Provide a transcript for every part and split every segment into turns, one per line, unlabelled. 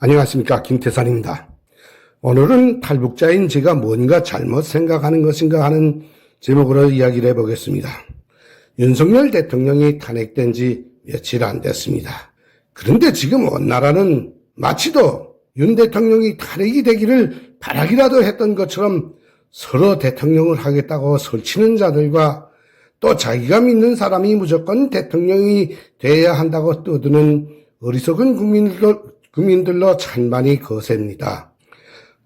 안녕하십니까 김태산입니다. 오늘은 탈북자인 제가 뭔가 잘못 생각하는 것인가 하는 제목으로 이야기를 해보겠습니다. 윤석열 대통령이 탄핵된 지 며칠 안 됐습니다. 그런데 지금 온 나라는 마치도 윤 대통령이 탄핵이 되기를 바라기라도 했던 것처럼 서로 대통령을 하겠다고 설치는 자들과 또 자기가 믿는 사람이 무조건 대통령이 돼야 한다고 떠드는 어리석은 국민들로, 국민들로 찬반이 거셉니다.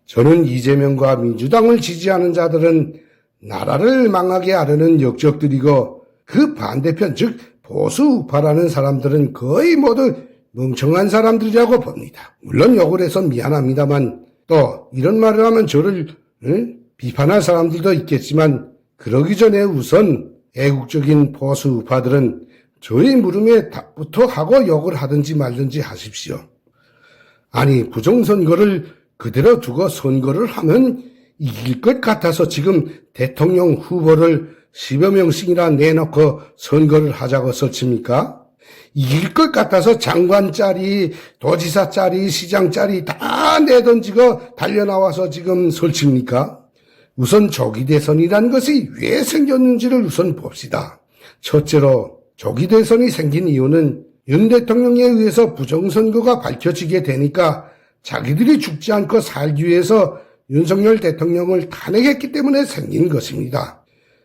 저는 이재명과 민주당을 지지하는 자들은 나라를 망하게 하려는 역적들이고 그 반대편 즉 보수 우파라는 사람들은 거의 모두 멍청한 사람들이라고 봅니다. 물론 욕을 해서 미안합니다만 또 이런 말을 하면 저를 응? 비판할 사람들도 있겠지만 그러기 전에 우선 애국적인 보수 우파들은 저희 물음에 답부터 하고 욕을 하든지 말든지 하십시오. 아니 부정선거를 그대로 두고 선거를 하면 이길 것 같아서 지금 대통령 후보를 10여 명씩이나 내놓고 선거를 하자고 설칩니까? 이길 것 같아서 장관 짜리, 도지사 짜리, 시장 짜리 다 내던지고 달려나와서 지금 설칩니까? 우선 조기 대선이란 것이 왜 생겼는지를 우선 봅시다. 첫째로 조기 대선이 생긴 이유는 윤 대통령에 의해서 부정선거가 밝혀지게 되니까 자기들이 죽지 않고 살기 위해서 윤석열 대통령을 탄핵했기 때문에 생긴 것입니다.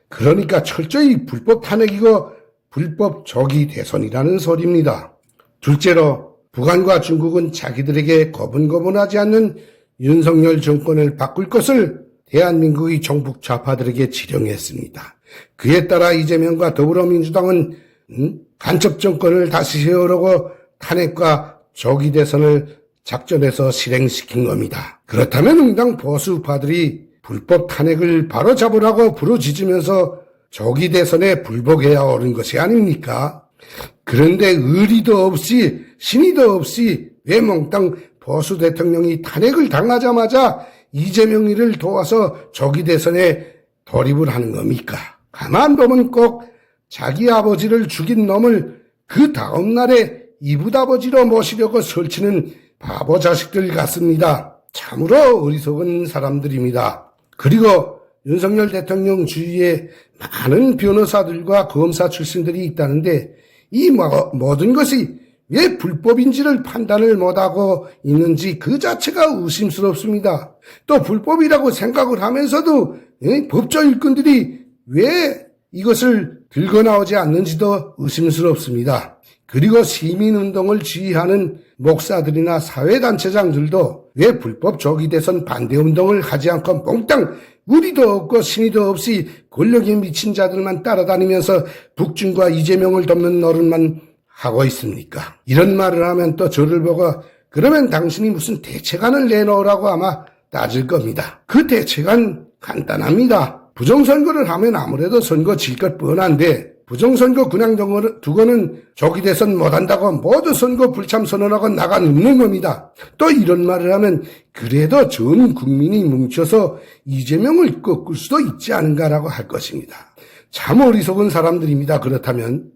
그러니까 철저히 불법 탄핵이고 불법 조기 대선이라는 소리입니다. 둘째로 북한과 중국은 자기들에게 거분거분하지 않는 윤석열 정권을 바꿀 것을 대한민국의 정북 좌파들에게 지령했습니다. 그에 따라 이재명과 더불어민주당은 음? 간첩 정권을 다시 세우려고 탄핵과 조기 대선을 작전해서 실행시킨 겁니다. 그렇다면 응당 보수파들이 불법 탄핵을 바로 잡으라고 부르짖으면서 조기 대선에 불복해야 옳은 것이 아닙니까? 그런데 의리도 없이 신의도 없이 왜 몽땅 보수 대통령이 탄핵을 당하자마자 이재명이를 도와서 조기 대선에 돌입을 하는 겁니까? 가만 보면 꼭 자기 아버지를 죽인 놈을 그 다음 날에 이붓 아버지로 모시려고 설치는 바보 자식들 같습니다. 참으로 어리석은 사람들입니다. 그리고 윤석열 대통령 주위에 많은 변호사들과 검사 출신들이 있다는데 이 모- 모든 것이 왜 불법인지를 판단을 못하고 있는지 그 자체가 의심스럽습니다. 또 불법이라고 생각을 하면서도 예, 법조 일꾼들이 왜 이것을 들고 나오지 않는지도 의심스럽습니다. 그리고 시민운동을 지휘하는 목사들이나 사회단체장들도 왜 불법 조기대선 반대운동을 하지 않고 몽땅 우리도 없고 신의도 없이 권력에 미친 자들만 따라다니면서 북중과 이재명을 돕는 노릇만 하고 있습니까? 이런 말을 하면 또 저를 보고 그러면 당신이 무슨 대책안을 내놓으라고 아마 따질 겁니다. 그 대책안 간단합니다. 부정선거를 하면 아무래도 선거 질 것 뻔한데 부정선거 그냥 두고는- 조기 대선 못한다고 모두 선거 불참 선언하고 나가 눕는 겁니다. 또 이런 말을 하면 그래도 전 국민이 뭉쳐서 이재명을 꺾을 수도 있지 않은가라고 할 것입니다. 참 어리석은 사람들입니다. 그렇다면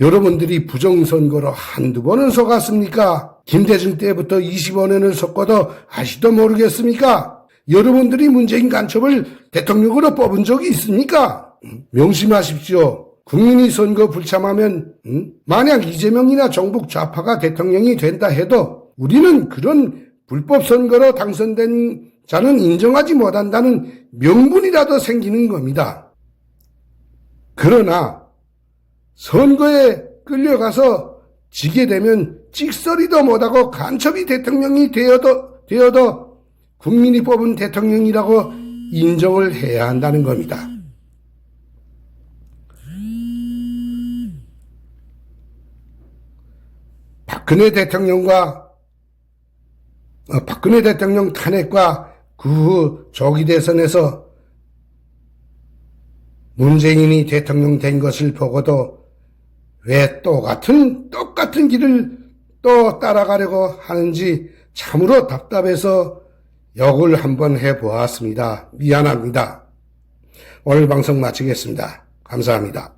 여러분들이 부정선거로 한두 번은 속았습니까? 김대중 때부터 25년을 속고도 아직도 모르겠습니까? 여러분들이 문재인 간첩을 대통령으로 뽑은 적이 있습니까? 음, 명심하십시오. 국민이 선거 불참하면 음, 만약 이재명이나 정북 좌파가 대통령이 된다 해도 우리는 그런 불법 선거로 당선된 자는 인정하지 못한다는 명분이라도 생기는 겁니다. 그러나 선거에 끌려가서 지게 되면 찍소리도 못하고 간첩이 대통령이 되어도, 되어도 국민이 뽑은 대통령이라고 인정을 해야 한다는 겁니다. 박근혜 대통령과 어, 박근혜 대통령 탄핵과 그 후 조기 대선에서 문재인이 대통령 된 것을 보고도 왜 똑같은 똑같은 길을 또 따라가려고 하는지 참으로 답답해서 욕을 한번 해보았습니다. 미안합니다. 오늘 방송 마치겠습니다. 감사합니다.